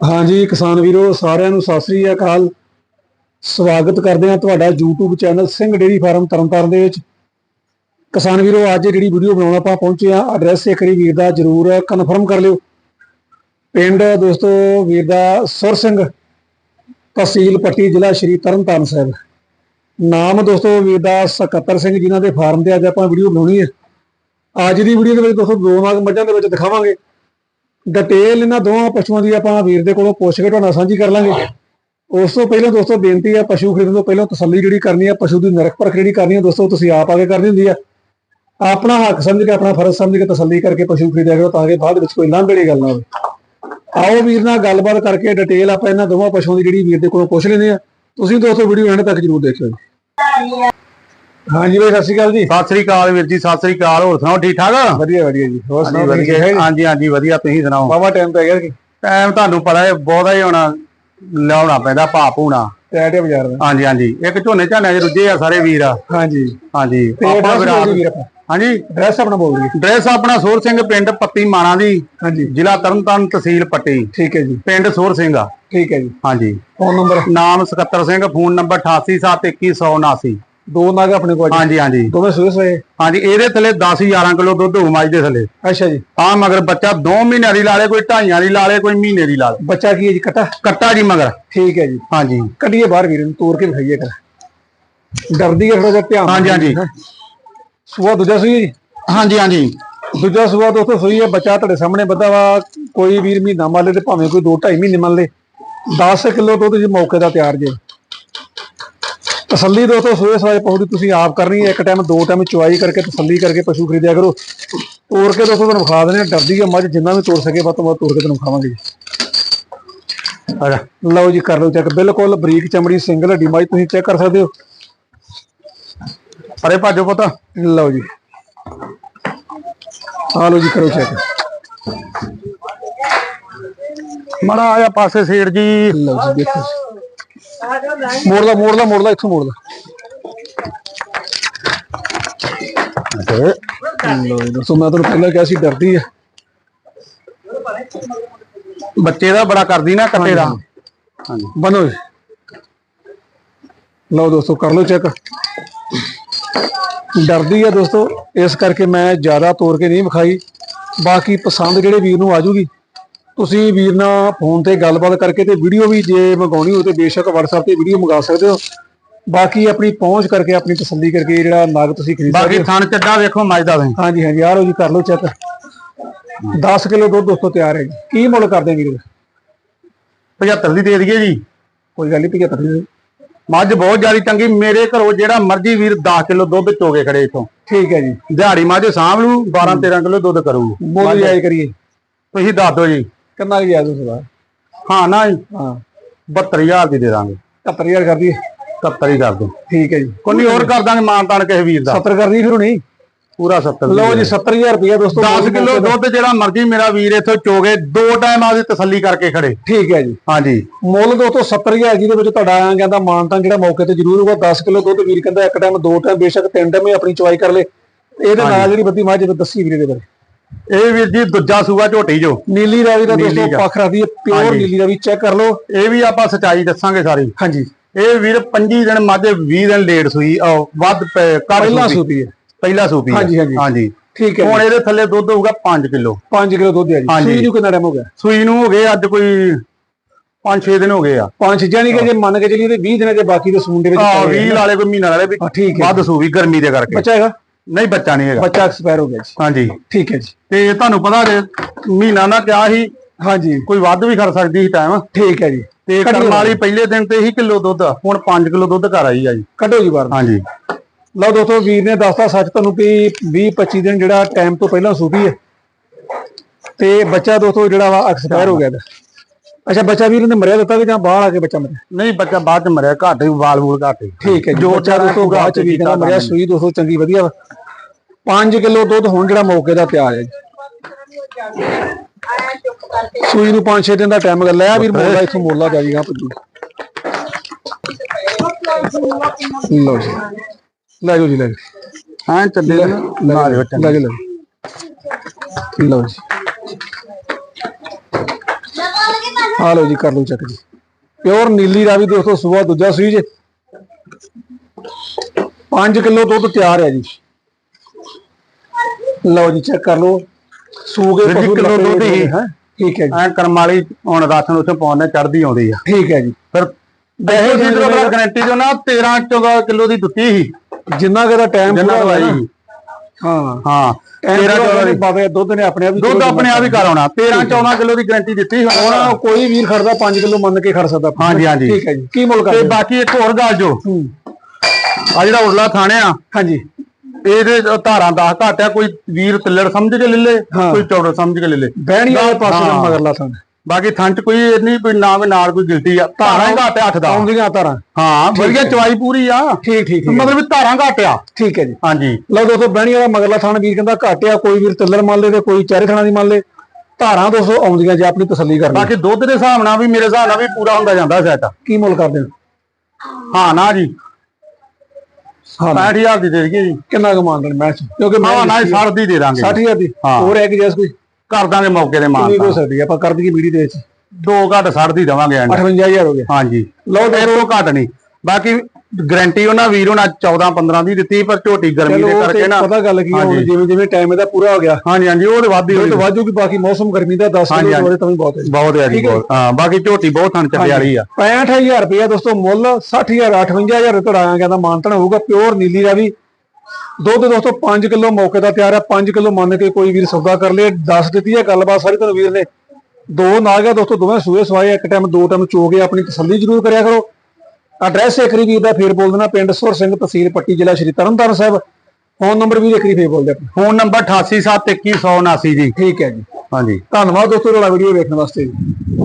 ਹਾਂਜੀ, ਕਿਸਾਨ ਵੀਰੋ, ਸਾਰਿਆਂ ਨੂੰ ਸਤਿ ਸ੍ਰੀ ਅਕਾਲ। ਸਵਾਗਤ ਕਰਦੇ ਹਾਂ ਤੁਹਾਡਾ YouTube channel Singh dairy farm Tarn Taran ਦੇ ਵਿੱਚ। ਕਿਸਾਨ ਵੀਰੋ, ਅੱਜ ਜਿਹੜੀ ਵੀਡੀਓ ਬਣਾਉਣ ਆਪਾਂ ਪਹੁੰਚੇ ਆ ਐਡਰੈਸ ਇੱਕ ਵਾਰੀ ਵੀਰ ਦਾ ਜਰੂਰ ਕਨਫਰਮ ਕਰ ਲਿਓ। ਪਿੰਡ ਦੋਸਤੋ, ਵੀਰ ਦਾ ਸੁਰ ਸਿੰਘ, ਤਹਿਸੀਲ ਪੱਟੀ, ਜ਼ਿਲ੍ਹਾ ਸ਼੍ਰੀ ਤਰਨਤਾਰਨ ਸਾਹਿਬ। ਨਾਮ ਦੋਸਤੋ, ਵੀਰ ਦਾ ਸਕੱਤਰ ਸਿੰਘ ਜਿਨ੍ਹਾਂ ਦੇ ਫਾਰਮ ਤੇ ਅੱਜ ਆਪਾਂ ਵੀਡੀਓ ਬਣਾਉਣੀ ਹੈ। ਅੱਜ ਦੀ ਵੀਡੀਓ ਦੇ ਵਿੱਚ ਦੋਸਤੋ, ਦੋ ਮੱਝਾਂ ਦੇ ਵਿੱਚ ਦਿਖਾਵਾਂਗੇ। ਡਿਟੇਲ ਇਹਨਾਂ ਦੋਵਾਂ ਪਸ਼ੂਆਂ ਦੀ ਆਪਾਂ ਵੀਰ ਦੇ ਕੋਲੋਂ ਪੁੱਛ ਕੇ ਤੁਹਾਡੇ ਸਾਂਝੀ ਕਰ ਲਾਂਗੇ। ਉਸ ਤੋਂ ਪਹਿਲਾਂ ਦੋਸਤੋ ਬੇਨਤੀ ਹੈ ਪਸ਼ੂ ਖਰੀਦਣ ਤੋਂ ਪਹਿਲਾਂ ਤਸੱਲੀ ਜਿਹੜੀ ਕਰਨੀ ਹੈ ਪਸ਼ੂ ਦੀ ਨਿਰਖ ਪਰਖ ਜਿਹੜੀ ਕਰਨੀ ਹੈ ਦੋਸਤੋ ਤੁਸੀਂ ਆਪ ਆ ਕੇ ਕਰਨੀ ਹੁੰਦੀ ਹੈ ਆਪਣਾ ਹੱਕ ਸਮਝ ਕੇ, ਆਪਣਾ ਫਰਜ਼ ਸਮਝ ਕੇ ਤਸੱਲੀ ਕਰਕੇ ਪਸ਼ੂ ਖਰੀਦਿਆ ਕਰੋ ਤਾਂ ਕਿ ਬਾਅਦ ਵਿੱਚ ਕੋਈ ਲਾਂਭੇ ਦੀ ਗੱਲ ਨਾ ਹੋਵੇ। ਆਓ ਵੀਰ ਨਾਲ ਗੱਲਬਾਤ ਕਰਕੇ ਡਿਟੇਲ ਆਪਾਂ ਇਹਨਾਂ ਦੋਵਾਂ ਪਸ਼ੂਆਂ ਦੀ ਜਿਹੜੀ ਵੀਰ ਦੇ ਕੋਲੋਂ ਪੁੱਛ ਲੈਂਦੇ ਆ। ਤੁਸੀਂ ਦੋਸਤੋ ਵੀਡੀਓ ਐਂਡ ਤੱਕ ਜਰੂਰ ਦੇਖਿਓ ਜੀ। ਹਾਂਜੀ ਬਾਈ ਸਤਿ ਸ਼੍ਰੀ ਅਕਾਲ ਜੀ। ਸਤਿ ਸ੍ਰੀ ਅਕਾਲ ਵੀਰ ਜੀ ਸਤਿ ਸ੍ਰੀ ਅਕਾਲ। ਹੋਰ ਸੁਣਾਓ ਠੀਕ ਠਾਕ? ਵਧੀਆ ਵਧੀਆ ਜੀ। ਹੋਰ ਸੁਣਾਓ ਵਧੀਆ। ਹਾਂਜੀ ਹਾਂਜੀ ਵਧੀਆ ਤੁਸੀਂ ਸੁਣਾਓ? ਬਾਬਾ ਟਾਈਮ ਪੈ ਗਿਆ ਕਿ? ਟਾਈਮ ਤੁਹਾਨੂੰ ਪਤਾ ਹੈ ਬਹੁਤਾ ਹੀ ਹੋਣਾ ਲਿਆਉਣਾ ਪੈਂਦਾ ਭਾਪ ਹੋਣਾ ਟੈਟੇ ਬਾਜ਼ਾਰ ਦਾ। ਹਾਂਜੀ ਹਾਂਜੀ। ਇੱਕ ਝੋਨੇ ਝਾਨੇ ਦੇ ਰੁੱਝੇ ਆ ਸਾਰੇ ਵੀਰ। ਆ ਹਾਂਜੀ। ਹਾਂਜੀ ਤੇ ਆਪਾਂ ਐਡਰੈਸ ਫਿਰ ਬੋਲ ਆਪ- ਦਿਓ ਵੀਰ ਹਾਂਜੀ? ਐਡਰੈਸ ਆਪਣਾ ਬੋਲ ਡਰੈਸ ਆਪਣਾ ਸੋਰ ਸਿੰਘ ਪਿੰਡ ਪੱਤੀ ਮਾਣਾ ਦੀ। ਹਾਂਜੀ। ਜ਼ਿਲ੍ਹਾ ਤਰਨਤਾਰਨ ਤਹਿਸੀਲ ਪੱਟੀ। ਠੀਕ ਹੈ ਜੀ। ਪਿੰਡ ਸੋਰ ਸਿੰਘ ਆ। ਠੀਕ ਹੈ ਜੀ। ਹਾਂਜੀ। ਫੋਨ ਨੰਬਰ ਨਾਮ ਸਕੱਤਰ ਸਿੰਘ ਫੋਨ ਨੰਬਰ 88712179 ਦੋ ਨਾਗ ਆਪਣੇ ਕੋਲ ਹਾਂਜੀ ਹਾਂਜੀ। ਦੋਵੇਂ ਸੂਏ ਸੂਏ? ਹਾਂਜੀ ਇਹਦੇ ਥੱਲੇ 10 11 ਕਿਲੋ ਦੁੱਧ ਹੋਊ ਮੱਝ ਦੇ ਥੱਲੇ। ਅੱਛਾ ਜੀ। ਆ ਮਗਰ ਬੱਚਾ 2 ਮਹੀਨਿਆਂ ਦੀ ਲਾ ਲੇ ਕੋਈ ਢਾਈਆਂ ਦੀ ਲਾ ਲੇ ਕੋਈ ਮਹੀਨੇ ਦੀ ਲਾ ਲੇ। ਬੱਚਾ ਕੀ ਹੈ ਜੀ ਕਟਾ? ਕੱਟਾ ਜੀ ਮਗਰ। ਠੀਕ ਹੈ ਜੀ। ਹਾਂਜੀ। ਕੱਢੀਏ ਬਾਹਰ ਵੀਰ ਨੂੰ ਤੋੜ ਕੇ ਵਿਖਾਈਏ ਕਰ ਡਰਦੀ ਹੈ ਥੋੜਾ ਜਿਹਾ ਧਿਆਨ। ਹਾਂਜੀ, ਹਾਂਜੀ। ਸੂਆ ਦੂਜਾ ਸੂਈ ਜੀ? ਹਾਂਜੀ ਹਾਂਜੀ। ਦੂਜਾ ਸੂਆ ਦੋਸਤੋ ਸੂਈ ਹੈ ਬੱਚਾ ਤੁਹਾਡੇ ਸਾਹਮਣੇ ਬੱਧਾ ਵਾ ਕੋਈ ਵੀਰ ਮਹੀਨਾ ਮੰਨ ਲੇ ਤੇ ਭਾਵੇਂ ਕੋਈ 2 2.5 ਮਹੀਨੇ ਮੰਨ ਲੇ। 10 ਕਿਲੋ ਦੁੱਧ ਜੀ ਮੌਕੇ ਦਾ ਤਿਆਰ ਜੇ। ਤਸੱਲੀ ਦੋਸਤੋ ਸੂਏ ਸਾਏ ਪਹੁੰਚ ਤੁਸੀਂ ਆਪ ਕਰਨੀ ਹੈ, ਇੱਕ ਟਾਈਮ ਦੋ ਟਾਈਮ ਚੁਆਈ ਕਰਕੇ ਤਸੱਲੀ ਕਰਕੇ ਪਸ਼ੂ ਖਰੀਦਿਆ ਕਰੋ। ਤੋੜ ਕੇ ਦੋਸਤੋ, ਤੁਹਾਨੂੰ ਵਿਖਾ ਦਿੰਦੇ ਹਾਂ, ਡਰਦੀ ਹੈ ਮੱਝ, ਜਿੰਨਾ ਵੀ ਤੋੜ ਸਕੇ ਵੱਧ ਤੋਂ ਵੱਧ ਤੋੜ ਕੇ ਤੁਹਾਨੂੰ ਖਾਵਾਂਗੇ ਜੀ। ਲਓ ਜੀ, ਕਰ ਲਓ ਚੈੱਕ ਬਿਲਕੁਲ ਬਰੀਕ ਚਮੜੀ ਸਿੰਗਲ ਹੱਡੀ ਮੱਝ, ਤੁਸੀਂ ਚੈੱਕ ਕਰ ਸਕਦੇ ਹੋ। ਪਰੇ ਭਾਜੋ ਪੁੱਤ, ਲਓ ਜੀ। ਆ ਲਓ ਜੀ, ਕਰੋ ਚੈੱਕ ਮੜਾ ਆਇਆ ਪਾਸੇ ਸੇੜ ਜੀ। ਲਓ ਜੀ, ਦੇਖੋ। ਮੋੜ ਮੋੜ ਮੋੜ ਇੱਥੋਂ ਮੋੜ ਮੈਂ ਤੁਹਾਨੂੰ ਪਹਿਲਾਂ ਕਿਹਾ ਸੀ ਡਰਦੀ ਹੈ ਬੱਚੇ ਦਾ ਬੜਾ ਕਰਦੀ ਨਾ ਕੱਟੇ ਦਾ। ਹਾਂਜੀ ਜੀ। ਲਓ ਦੋਸਤੋ ਕਰ ਲਓ ਚੈੱਕ। ਡਰਦੀ ਹੈ ਦੋਸਤੋ ਇਸ ਕਰਕੇ ਮੈਂ ਜ਼ਿਆਦਾ ਤੋੜ ਕੇ ਨਹੀਂ ਵਿਖਾਈ। ਬਾਕੀ ਪਸੰਦ ਜਿਹੜੇ ਵੀਰ ਨੂੰ ਆਜੂਗੀ ਤੁਸੀਂ ਵੀਰ ਨਾਲ ਫੋਨ ਤੇ ਗੱਲਬਾਤ ਕਰਕੇ ਤੇ ਵੀਡੀਓ ਵੀ ਜੇ ਮੰਗਾਉਣੀ ਹੋ ਤੇ ਬੇਸ਼ੱਕ WhatsApp ਤੇ ਵੀਡੀਓ ਮੰਗਾ ਸਕਦੇ ਹੋ। ਬਾਕੀ ਆਪਣੀ ਪਹੁੰਚ ਕਰਕੇ ਆਪਣੀ ਤਸੱਲੀ ਕਰਕੇ ਜਿਹੜਾ ਨਗ ਤੁਸੀਂ ਖਰੀਦ ਸਕਦੇ ਬਾਕੀ ਥਣ ਚੱਡਾ ਵੇਖੋ ਮੱਝ ਦਾ ਤੁਸੀਂ ਹਾਂਜੀ ਹਾਂਜੀ ਆ ਲਓ ਜੀ ਕਰ ਲਓ ਚੈੱਕ। 10 ਕਿਲੋ ਦੁੱਧ ਦੋਸਤੋ ਤਿਆਰ ਹੈ ਜੀ। ਕੀ ਮੁੱਲ ਕਰਦੇ ਵੀਰ? 75 ਦੀ ਦੇ ਦਈਏ ਜੀ। ਕੋਈ ਗੱਲ ਨਹੀਂ 75 ਦੀ। ਮੱਝ ਬਹੁਤ ਜ਼ਿਆਦਾ ਚੰਗੀ ਮੇਰੇ ਘਰੋਂ ਜਿਹੜਾ ਮਰਜ਼ੀ ਵੀਰ 10 ਕਿਲੋ ਦੁੱਧ ਚੋਗੇ ਖੜੇ ਇਥੋਂ। ਠੀਕ ਹੈ ਜੀ। ਦਿਹਾੜੀ ਮੱਝ ਸਾਂਭ ਲੂ 12 13 ਕਿਲੋ ਦੁੱਧ ਕਰੂ ਮੁੱਲ ਜਾਇਜ਼ ਕਰੀਏ। ਤੁਸੀਂ ਦੱਸ ਦਿਓ ਜੀ। ਕਿੰਨਾ ਗਿਆ ਤੁਸੀਂ ਦਾ ਹਾਂ ਨਾ ਜੀ, ਹਾਂ। 72000 ਦੀ ਦੇ ਦਾਂਗੇ। 70000 ਕਰ ਦਈਏ 70 ਹੀ ਕਰ ਦਿਓ। ਠੀਕ ਹੈ ਜੀ। ਕੋਈ ਹੋਰ ਕਰ ਦਾਂਗੇ ਮਾਨ ਤਾਨ ਕਿਸੇ ਵੀਰ ਦਾ। 70 ਕਰ ਦਈਏ ਫਿਰ ਨਹੀਂ ਪੂਰਾ 70 ਲਓ ਜੀ 70000 ਰੁਪਏ ਦੋਸਤੋ। 10 ਕਿਲੋ ਦੁੱਧ ਜਿਹੜਾ ਮਰਜ਼ੀ ਮੇਰਾ ਵੀਰ ਇੱਥੋਂ ਚੋਗੇ ਦੋ ਟਾਈਮ ਆਦੀ ਤਸੱਲੀ ਕਰਕੇ ਖੜੇ। ਠੀਕ ਹੈ ਜੀ। ਹਾਂਜੀ ਮੁੱਲ ਦੋਸਤੋ 70000 ਜਿਹਦੇ ਵਿੱਚ ਤੁਹਾਡਾ ਆ ਕਹਿੰਦਾ ਮਾਨਤਾਂ ਜਿਹੜਾ ਮੌਕੇ ਤੇ ਜ਼ਰੂਰ ਹੋਊਗਾ। 10 ਕਿਲੋ ਦੁੱਧ ਵੀਰ ਕਹਿੰਦਾ ਇੱਕ ਟਾਈਮ ਦੋ ਟਾਈਮ ਬੇਸ਼ੱਕ ਤਿੰਨ ਟਾਈਮ ਆਪਣੀ ਚੁਆਈ ਕਰ ਲੇ। ਇਹਦੇ ਨਾਲ ਜਿਹੜੀ ਬੱਤੀ ਮੱਝ ਦੱਸੀ ਵੀਰੇ ਦੇ ਬਾਰੇ। ਇਹ ਵੀਰ ਜੀ ਦੂਜਾ ਸੂਆ ਝੋਟੀ ਜੋ। ਨੀਲੀ ਰਾਵੀ ਦਾ ਦੋਸਤੋ ਨੀਲੀ ਦਾ। ਪੱਖ ਰੱਖਦੀ ਹੈ ਪਿਓਰ ਹਾਂਜੀ। ਨੀਲੀ ਰਾਵੀ ਚੈੱਕ ਕਰ ਲਓ। ਇਹ ਵੀ ਆਪਾਂ ਸਚਾਈ ਦੱਸਾਂਗੇ ਸਾਰੀ। ਹਾਂਜੀ। ਇਹ ਵੀਰ 25 ਦਿਨ ਮਾਝੇ 20 ਦਿਨ ਲੇਟ ਸੂਈ ਅਹ ਵੱਧ ਪ- ਘੱਟ ਪਹਿਲਾਂ ਸੂਪੀ। ਹੈ। ਪਹਿਲਾ ਸੂਪੀ ਹਾਂਜੀ, ਹਾਂਜੀ। ਹਾਂਜੀ। ਠੀਕ ਹੈ ਹੁਣ ਇਹਦੇ ਥੱਲੇ ਦੁੱਧ ਹੋਊਗਾ 5 ਕਿਲੋ। 5 ਕਿਲੋ ਦੁੱਧ ਹੈ ਜੀ। ਹਾਂਜੀ। ਸੂਈ ਨੂੰ ਕਿੰਨਾ ਟਾਈਮ ਹੋ ਗਿਆ? ਸੂਈ ਨੂੰ ਹੋ ਗਏ ਅੱਜ ਕੋਈ 5-6 ਦਿਨ ਹੋ ਗਏ ਆ। ਪੰਜ ਚੀਜ਼ਾਂ ਨਹੀਂ ਕਿ ਜੇ ਮੰਨ ਕੇ ਚੱਲੀਏ ਤੇ 20 ਦਿਨਾਂ ਦੇ ਬਾਕੀ ਦੇ ਸੂਣ ਦੇ ਵਿੱਚ ਆ ਪਏ 20 ਵਾਲੇ ਕੋਈ ਮਹੀਨਾ ਵਾਲੇ ਵੀ ਹਾਂ, ਠੀਕ ਹੈ ਵੱਧ ਸੂਵੀ ਗਰਮੀ ਦੇ ਕਰਕੇ। ਬੱਚਾ ਹੈਗਾ ਨਹੀਂ ਬੱਚਾ ਨਹੀਂ ਹੈਗਾ। ਬੱਚਾ ਐਕਸਪਾਇਰ ਹੋ ਗਿਆ ਜੀ। ਹਾਂਜੀ। ਠੀਕ ਹੈ ਜੀ। ਤੇ ਤੁਹਾਨੂੰ ਪਤਾ ਜੇ ਮਹੀਨਾ ਨਾ ਕਿਹਾ ਸੀ ਹਾਂਜੀ। ਕੋਈ ਵੱਧ ਵੀ ਖੜ ਸਕਦੀ ਸੀ ਟਾਈਮ ਠੀਕ ਹੈ ਜੀ। ਤੇ ਕਰਨ ਵਾਲੀ ਪਹਿਲੇ ਦਿਨ ਤੇ ਹੀ ਕਿਲੋ ਦੁੱਧ ਹੁਣ 5 ਕਿਲੋ ਦੁੱਧ ਘਰ ਆਈ ਆ ਜੀ। ਕੱਢੋ ਜੀ ਬਾਹਰ। ਹਾਂਜੀ। ਲਓ ਦੋਸਤੋ ਵੀਰ ਨੇ ਦੱਸਤਾ ਸੱਚ ਤੁਹਾਨੂੰ ਵੀ 20 25 ਦਿਨ ਜਿਹੜਾ ਟਾਈਮ ਤੋਂ ਪਹਿਲਾਂ ਸੂਪੀ ਹੈ। ਤੇ ਬੱਚਾ ਦੋਸਤੋ ਜਿਹੜਾ ਵਾ ਐਕਸਪਾਇਰ ਹੋ ਗਿਆ। ਇਹਦਾ। ਅੱਛਾ ਬੱਚਾ ਵੀਰ ਨੇ ਮਰਿਆ ਦਿੱਤਾ ਕਿ ਜਾਂ ਬਾਹਰ ਆ ਕੇ ਬੱਚਾ ਮਰਿਆ? ਨਹੀਂ ਬੱਚਾ ਬਾਅਦ ਚ ਮਰਿਆ ਘੱਟ ਹੀ ਵਾਲ ਵੂਲ ਘੱਟ ਹੀ ਠੀਕ ਹੈ ਜੋ ਬੱਚਾ ਦੋਸਤੋ ਬਾਅਦ ਚ ਵੀਰ ਕਹਿੰਦਾ ਮਰਿਆ ਸੂਈ ਦੋਸਤੋ ਚੰਗੀ ਵਧੀਆ ਵਾ। 5 ਕਿਲੋ ਦੁੱਧ ਹੁਣ ਜਿਹੜਾ ਮੌਕੇ ਦਾ ਤਿਆਰ ਹੈ ਜੀ। ਸੂਈ ਨੂੰ 5-6 ਦਿਨ ਦਾ ਟਾਈਮ ਲਿਆ ਵੀਰ ਮੋਲਾ ਇੱਥੋਂ ਮੋਲਾ ਜਾ ਜੀਗਾ ਪੁੱਜੂ ਲਓ ਜੀ। ਲੈ ਜਾਓ ਜੀ ਲੈ ਹਾਂ ਚੱਲੇ ਬੱਚਾ ਲੈ ਲੈ। ਲਓ ਜੀ। ਆ ਲਓ ਜੀ ਕਰ ਲਓ ਚੈੱਕ ਜੀ। ਪਿਓਰ ਨੀਲੀ ਰਾਵੀ ਦੋਸਤੋ ਸੂਆ ਦੂਜਾ ਸੂਈ ਜੇ। 5 ਕਿਲੋ ਦੁੱਧ ਤਿਆਰ ਹੈ ਜੀ। ਲਓ ਜੀ ਚੈੱਕ ਕਰ ਲਓ। ਸੂਗੇ ਜੀ, ਪਸ਼ੂ ਕਿੱਲੋ ਦੁੱਧ ਹੀ। ਠੀਕ ਹੈ ਜੀ। ਐ ਕਰਮ ਵਾਲੀ ਹੁਣ ਰਾਸ਼ਨ ਉੱਥੇ ਪਾਉਣੇ ਚੜਦੀ ਆਉਂਦੀ ਆ। ਠੀਕ ਹੈ ਜੀ। ਫਿਰ ਵੈਸੇ ਜੀ। ਗਾਰੰਟੀ ਜੋ ਨਾ 13 14 ਕਿਲੋ ਦੀ ਦਿੱਤੀ ਸੀ। ਜਿੰਨਾ ਕੁ ਦਾ ਟਾਈਮ ਪੂਰਾ ਹੋਇਆ ਸੀ। ਹਾਂ। ਹਾਂ। 13 13 14 ਬਾਬੇ ਦੁੱਧ ਨੇ ਆਪਣੇ ਆਪ ਹੀ ਦੁੱਧ ਆਪਣੇ ਆਪ ਹੀ ਆਉਣਾ 13 14 ਕਿਲੋ ਦੀ ਗਾਰੰਟੀ ਦਿੱਤੀ ਹੁਣ ਕੋਈ ਵੀਰ ਖੜਦਾ 5 ਕਿਲੋ ਮੰਨ ਕੇ ਖੜ ਸਕਦਾ। ਹਾਂਜੀ, ਹਾਂਜੀ। ਠੀਕ ਹੈ ਜੀ। ਕੀ ਮੁੱਲ ਤੇ ਕਰਦੇ? ਬਾਕੀ ਇੱਕ ਹੋਰ ਗੱਲ ਜੋ। ਆ ਜਿਹੜਾ ਉਰਲਾ ਥਾਣਿਆ ਹਾਂਜੀ। ਇਹਦੇ ਧਾਰਾਂ ਦਾ ਘਾਟਿਆ ਕੋਈ ਵੀਰ ਤਿੱਲੜ ਸਮਝ ਕੇ ਲੈ ਲੇ। ਕੋਈ ਚੌੜਾ ਸਮਝ ਕੇ ਲੈ ਲੇ। ਬਹਿਣੀ ਵਾਲੇ ਪਾਸੇ ਦਾ। ਮਗਰਲਾ ਥਾਂ ਬਾਕੀ ਥਾਂ ਚ ਕੋਈ ਨਹੀਂ ਕੋਈ ਨਾ ਕੋਈ ਨਾਲ ਕੋਈ ਗਿਲਟੀ ਆ। ਧਾਰਾਂ ਹੀ ਘਾਟਿਆ ਅੱਠ ਦਾ। ਆਉਂਦੀਆਂ ਤਾਰਾਂ ਹਾਂ ਵਧੀਆ ਚਵਾਈ ਪੂਰੀ ਆ। ਠੀਕ ਠੀਕ ਮਤਲਬ ਵੀ ਧਾਰਾਂ ਘਾਟਿਆ ਠੀਕ ਹੈ ਜੀ। ਹਾਂਜੀ। ਲਓ ਦੋਸਤੋ ਬਹਿਣੀ ਵਾਲਾ ਮਗਰਲਾ ਥਾਂ ਵੀਰ ਕਹਿੰਦਾ ਘਾਟਿਆ ਕੋਈ ਵੀਰ ਤਿੱਲਰ ਮੰਨ ਲੇ ਤੇ ਕੋਈ ਚਾਰੇ ਥਾਣਾ ਦੀ ਮੰਨ ਲੇ। ਧਾਰਾਂ ਦੋਸਤੋ ਆਉਂਦੀਆਂ ਜੇ ਆਪਣੀ ਤਸੱਲੀ ਕਰਨੀ। ਬਾਕੀ ਦੁੱਧ ਦੇ ਹਿਸਾਬ ਨਾਲ ਵੀ ਮੇਰੇ ਹਿਸਾਬ ਨਾਲ ਵੀ ਪੂਰਾ ਹੁੰਦਾ ਜਾਂਦਾ ਸੈਟ। ਕੀ ਮੁੱਲ ਕਰਦੇ ਹੋ? ਹਾਂ ਨਾ ਜੀ। ਹਾਂ। 65000 ਦੀ ਦੇ ਦਈਏ ਜੀ। ਕਿੰਨਾ ਕਮਾਨ ਦੇਣ? ਮੈਚ ਕਿਉਂਕਿ ਮੈਂ ਨਾ 60 ਦੀ ਦੇ ਦਾਂਗੇ। 60000 ਦੀ। ਹੋਰ ਹੈ ਕਿ ਜੈਸ ਕੋਈ? ਕਰ ਦਾਂਗੇ ਮੌਕੇ ਦੇ ਮਾਨ ਕਿੰਨੀ ਹੋ ਸਕਦੀ ਹੈ ਆਪਾਂ ਕਰ ਦਈਏ ਮੀਡੀ ਦੇ ਵਿੱਚ। ਦੋ ਘੱਟ 60 ਦੀ ਦਵਾਂਗੇ ਐਂਡ 58000 ਹੋ ਗਿਆ। ਹਾਂਜੀ। ਲਓ ਤੇ ਤੋਂ ਘੱਟ ਨਹੀਂ। ਬਾਕੀ ਗਾਰੰਟੀ ਉਹਨਾਂ ਵੀਰ ਉਹਨਾਂ 14 15 ਦੀ ਦਿੱਤੀ ਪਰ ਝੋਟੀ ਗਰਮੀ ਦੇ ਉਹ ਕਰਕੇ ਨਾ। ਪਤਾ ਗੱਲ ਕੀ ਹੁਣ ਹਾਂਜੀ। ਜਿਵੇਂ ਜਿਵੇਂ ਟਾਈਮ ਇਹਦਾ ਪੂਰਾ ਹੋ ਗਿਆ। ਹਾਂਜੀ ਹਾਂਜੀ ਉਹ ਤੇ ਵੱਧ ਹੀ ਉਹ ਹੋਈ ਤਾਂ ਵਾਜੂਗੀ ਬਾਕੀ ਮੌਸਮ ਗਰਮੀ ਦਾ 10 ਹਾਂਜੀ, ਕਿਲੋ ਤਾਂ ਵੀ ਬਹੁਤ ਹੈ ਬਹੁਤ ਹੈ ਜੀ ਬਹੁਤ। ਹਾਂ ਬਾਕੀ ਝੋਟੀ ਬਹੁਤ ਥਣ ਚੱਲੇ ਵਾਲੀ ਆ। 65000 ਰੁਪਏ ਦੋਸਤੋ ਮੁੱਲ 60000 58000 ਰੁਪਏ ਆਇਆ ਕਹਿੰਦਾ ਮਾਨਤਨ ਹੋਊਗਾ ਪਿਓਰ ਨੀਲੀ ਦਾ ਵੀ ਦੁੱਧ ਦੋਸਤੋ 5 ਕਿਲੋ ਮੌਕੇ ਦਾ ਤਿਆਰ ਹੈ 5 ਕਿਲੋ ਮੰਨ ਕੇ ਕੋਈ ਵੀਰ ਸੌਦਾ ਕਰ ਲੇ 10 ਦਿੱਤੀ ਹੈ ਗੱਲਬਾਤ ਸਾਰੀ ਤੁਹਾਨੂੰ ਵੀਰ ਨੇ। ਦੋ ਨਾਗ ਦੋਸਤੋ ਦੋਵੇਂ ਸੂਏ ਸਵਾਏ ਇੱਕ ਟਾਈਮ ਦੋ ਟਾਈਮ ਚੋ ਕੇ ਆਪਣੀ ਤਸੱਲੀ ਜ਼ਰੂਰ ਕਰਿਆ ਕਰੋ। ਐਡਰੈਸ ਏਕਰੀ ਵੀਰ ਦਾ ਫੇਰ ਬੋਲ ਦੇਣਾ ਪਿੰਡ ਸੁਰ ਸਿੰਘ ਤਹਿਸੀਲ ਪੱਟੀ ਜ਼ਿਲ੍ਹਾ ਸ਼੍ਰੀ ਤਰਨਤਾਰਨ ਸਾਹਿਬ। ਫੋਨ ਨੰਬਰ ਵੀ ਏਕਰੀ ਫੇਰ ਬੋਲ ਦੇ। ਫੋਨ ਨੰਬਰ 88712179 ਜੀ। ਠੀਕ ਹੈ ਜੀ। ਹਾਂਜੀ। ਧੰਨਵਾਦ ਦੋਸਤੋ ਤੁਹਾਡਾ ਵੀਡੀਓ ਵੇਖਣ ਵਾਸਤੇ। ਜੀ